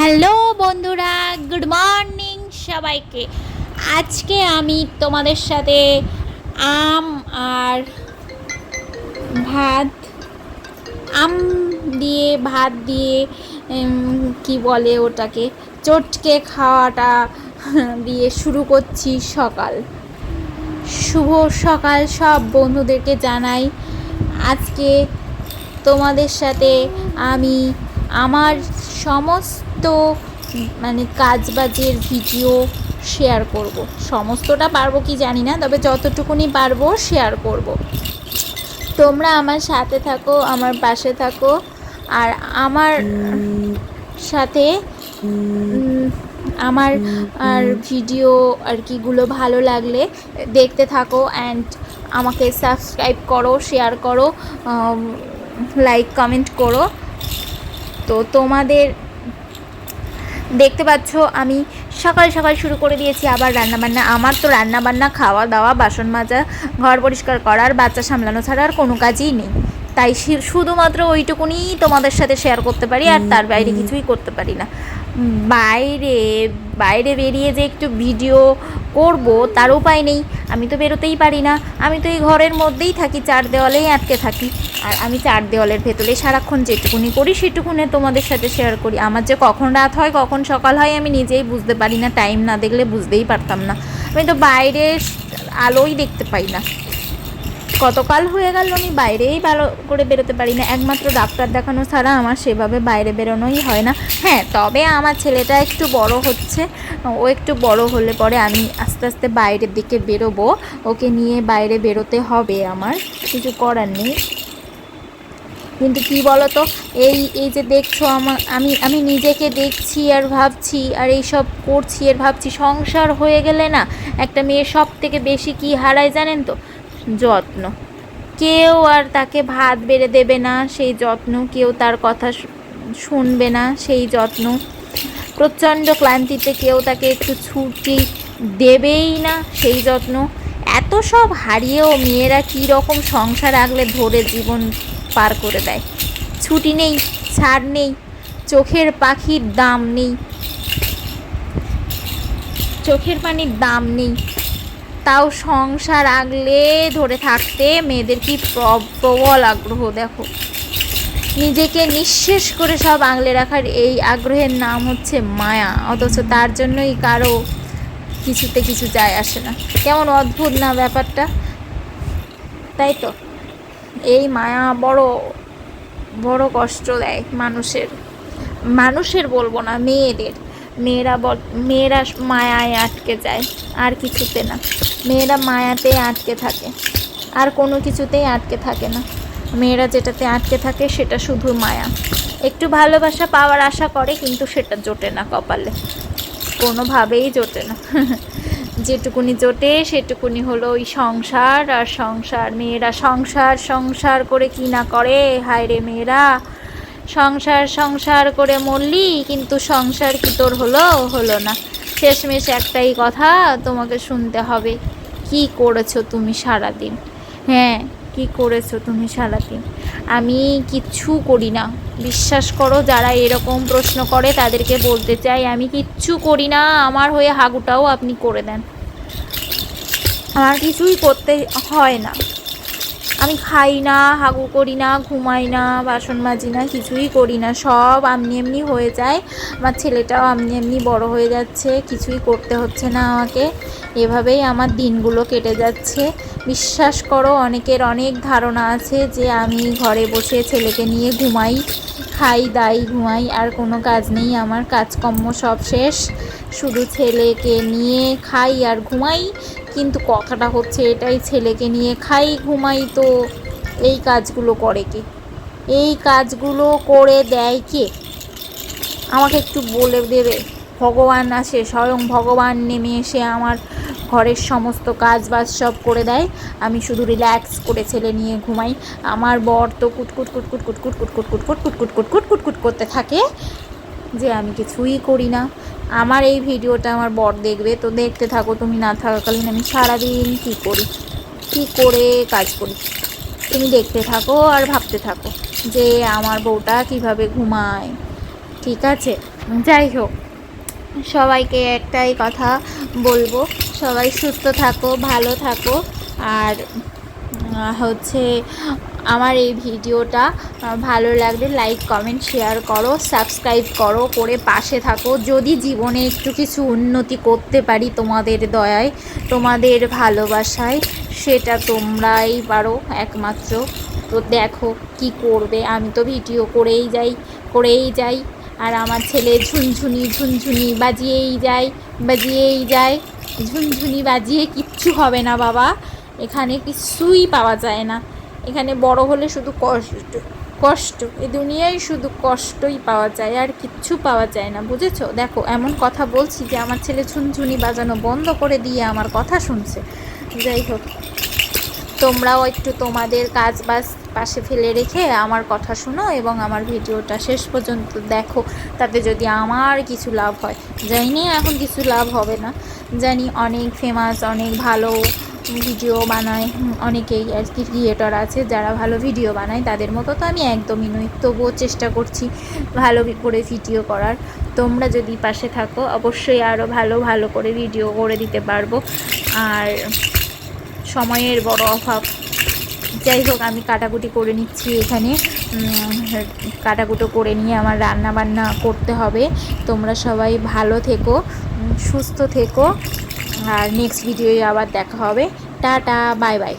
Hello বন্ধুরা, good morning সবাইকে। আজকে আমি তোমাদের সাথে আম আর ভাত, আম দিয়ে, ভাত দিয়ে কি বলে ওটাকে, চটকে খাওয়াটা দিয়ে শুরু করছি সকাল। শুভ সকাল সব বন্ধুদেরকে জানাই। আজকে তোমাদের সাথে আমি আমার সমস্ত মানে কাজবাজের ভিডিও শেয়ার করব। সমস্তটা পারব কি জানি না, তবে যতটুকুনি পারব শেয়ার করব। তোমরা আমার সাথে থাকো, আমার পাশে থাকো, আর আমার সাথে আমার, আর ভিডিও আর কিগুলো ভালো লাগলে দেখতে থাকো অ্যান্ড আমাকে সাবস্ক্রাইব করো শেয়ার করো লাইক কমেন্ট করো। তো তোমাদের দেখতে পাচ্ছ, আমি সকাল সকাল শুরু করে দিয়েছি আবার রান্নাবান্না। আমার তো রান্নাবান্না, খাওয়া দাওয়া, বাসন মাজা, ঘর পরিষ্কার করার, বাচ্চা সামলানো ছাড়া আর কোনো কাজই নেই। তাই শুধুমাত্র ওইটুকুনি তোমাদের সাথে শেয়ার করতে পারি আর তার বাইরে কিছুই করতে পারি না। বাইরে বাইরে বেরিয়ে যে একটু ভিডিও করব তার উপায় নেই। আমি তো বেরোতেই পারি না। আমি তো এই ঘরের মধ্যেই থাকি চার দেওয়ালেই আটকে থাকি। আর আমি চার দেওয়ালের ভেতরে সারাক্ষণ যেটুকুনি করি সেটুকুনে তোমাদের সাথে শেয়ার করি। আমার যে কখন রাত হয় কখন সকাল হয় আমি নিজেই বুঝতে পারি না। টাইম না দেখলে বুঝতেই পারতাম না। আমি তো বাইরের আলোই দেখতে পাই না। কতকাল হয়ে গেল আমি বাইরেই ভালো করে বেরোতে পারি না। একমাত্র ডাক্তার দেখানো ছাড়া আমার সেভাবে বাইরে বেরোনোই হয় না। হ্যাঁ তবে আমার ছেলেটা একটু বড় হচ্ছে। ও একটু বড় হলে পরে আমি আস্তে আস্তে বাইরের দিকে বেরোবো। ওকে নিয়ে বাইরে বেরোতে হবে আমার। কিছু করার নেই। কিন্তু কি বলতো, এই এই যে দেখছ আমার আমি আমি নিজেকে দেখছি আর ভাবছি আর এই সব করছি আর ভাবছি, সংসার হয়ে গেলে না একটা মেয়ে সব থেকে বেশি কি হারায় জানেন তো? যত্ন। কেউ আর তাকে ভাত বেড়ে দেবে না, সেই যত্ন। কেউ তার কথা শুনবে না, সেই যত্ন। প্রচণ্ড ক্লান্তিতে কেউ তাকে একটু ছুটি দেবেই না, সেই যত্ন। এত সব হারিয়েও মেয়েরা কী রকম সংসার আগলে ধরে জীবন পার করে দেয়? ছুটি নেই, ছাড় নেই, চোখের পাখির দাম নেই। চোখের পানির দাম নেই। তাও সংসার আগলে ধরে থাকতে মেয়েদের কি প্রবল আগ্রহ, দেখো। নিজেকে নিঃশেষ করে সব আগলে রাখার এই আগ্রহের নাম হচ্ছে মায়া, অথচ তার জন্যই কারও কিছুতে কিছু যায় আসে না। কেমন অদ্ভুত না ব্যাপারটা? তাই তো। এই মায়া বড় বড় কষ্ট দেয় মানুষের। মানুষের বলব না, মেয়েদের। মেয়েরা বল মেয়েরা মায়ায় আটকে যায়, আর কিছুতে না। মেয়েরা মায়াতেই আটকে থাকে, আর কোনো কিছুতেই আটকে থাকে না। মেয়েরা যেটাতে আটকে থাকে সেটা শুধু মায়া। একটু ভালোবাসা পাওয়ার আশা করে, কিন্তু সেটা জোটে না কপালে। কোনোভাবেই জোটে না। যেটুকুনি জোটে, সেটুকুনি হলো ওই সংসার, আর সংসার, মেয়েরা সংসার সংসার করে কি না করে? হায় রে মেয়েরা। সংসার সংসার করে মরলি, কিন্তু সংসার কি তোর হলো? হলো না। শেষমেশ একটাই কথা, তোমাকে শুনতে হবে, কি করেছ তুমি সারাদিন? হ্যাঁ কি করেছ তুমি সারাদিন? আমি কিচ্ছু করি না। বিশ্বাস করো, যারা এরকম প্রশ্ন করে, তাদেরকে বলতে চাই, আমি কিচ্ছু করি না। আমার হয়ে হাগুটাও আপনি করে দেন। আমার কিছুই করতে হয় না। আমি খাই না, হাগু করি না, ঘুমাই না, বাসন মাজি না, কিছুই করি না। সব আমনি এমনি হয়ে যায়। আমার ছেলেটাও আমনি এমনি বড় হয়ে যাচ্ছে, কিছুই করতে হচ্ছে না আমাকে। এভাবেই আমার দিনগুলো কেটে যাচ্ছে। বিশ্বাস করো, অনেকের অনেক ধারণা আছে যে আমি ঘরে বসে ছেলেকে নিয়ে ঘুমাই, খাই, দাই, ঘুমাই, আর কোনো কাজ নেই। আমার কাজকর্ম সব শেষ। শুধু ছেলেকে নিয়ে খাই আর ঘুমাই। কিন্তু কথাটা হচ্ছে এটাই, ছেলেকে নিয়ে খাই, ঘুমাই তো। এই কাজগুলো করে কে? এই কাজগুলো করে দেয় কে? আমাকে একটু বলে দেবে। ভগবান আসে, স্বয়ং ভগবান নেমে এসে আমার ঘরের সমস্ত কাজ বাজ সব করে দেয়। আমি শুধু রিল্যাক্স করে ছেলে নিয়ে ঘুমাই। আমার বর তো কুটকুট কুটকুট কুটকুট কুটকুট কুটকুট কুটকুট কুটকুট কুটকুট করতে থাকে যে আমি কিছুই করি না। আমার এই ভিডিওটা আমার বর দেখবে, তো দেখতে থাকো তুমি না থাকাকালীন আমি সারাদিন কী করি, কী করে কাজ করি। তুমি দেখতে থাকো আর ভাবতে থাকো যে আমার বউটা কীভাবে ঘুমায়, ঠিক আছে? যাই হোক, সবাইকে একটাই কথা বলব, সবাই সুস্থ থাকো, ভালো থাকো, আর হচ্ছে আমার এই ভিডিওটা ভালো লাগলে লাইক কমেন্ট শেয়ার করো সাবস্ক্রাইব করো, করে পাশে থাকো। যদি জীবনে একটু কিছু উন্নতি করতে পারি তোমাদের দয়ায়, তোমাদের ভালোবাসায়, সেটা তোমরাই পারো একমাত্র। তো দেখো কি করবে, আমি তো ভিডিও করেই যাই করেই যাই। আর আমার ছেলে ঝুনঝুনি ঝুনঝুনি বাজিয়েই যায় বাজিয়েই যায়। ঝুনঝুনি বাজিয়ে কিচ্ছু হবে না বাবা, এখানে কিছুই পাওয়া যায় না। এখানে বড় হলে শুধু কষ্ট কষ্ট। এই দুনিয়ায় শুধু কষ্টই পাওয়া যায়, আর কিচ্ছু পাওয়া যায় না, বুঝেছ? দেখো, এমন কথা বলছি যে আমার ছেলে ঝুনঝুনি বাজানো বন্ধ করে দিয়ে আমার কথা শুনছে। যাই হোক, তোমরাও একটু তোমাদের কাজ বাজ পাশে ফেলে রেখে আমার কথা শোনো এবং আমার ভিডিওটা শেষ পর্যন্ত দেখো। তাতে যদি আমার কিছু লাভ হয়, জানি এখন কিছু লাভ হবে না। জানি অনেক ফেমাস অনেক ভালো ভিডিও বানায়। অনেকেই আর কি ক্রিয়েটর আছে, যারা ভালো ভিডিও বানায়, তাদের মতো তো আমি একদমই নই। তবুও চেষ্টা করছি ভালো করে ভিডিও করার। তোমরা যদি পাশে থাকো, অবশ্যই আরও ভালো ভালো করে ভিডিও করে দিতে পারব। আর সময়ের বড় অভাব। যাই হোক, আমি কাটাকুটি করে নিচ্ছি এখানে। কাটাকুটো করে নিয়ে আমার রান্না বান্না করতে হবে। তোমরা সবাই ভালো থেকো সুস্থ থেকো। আর নেক্সট ভিডিওয়ে আবার দেখা হবে। Tata bye bye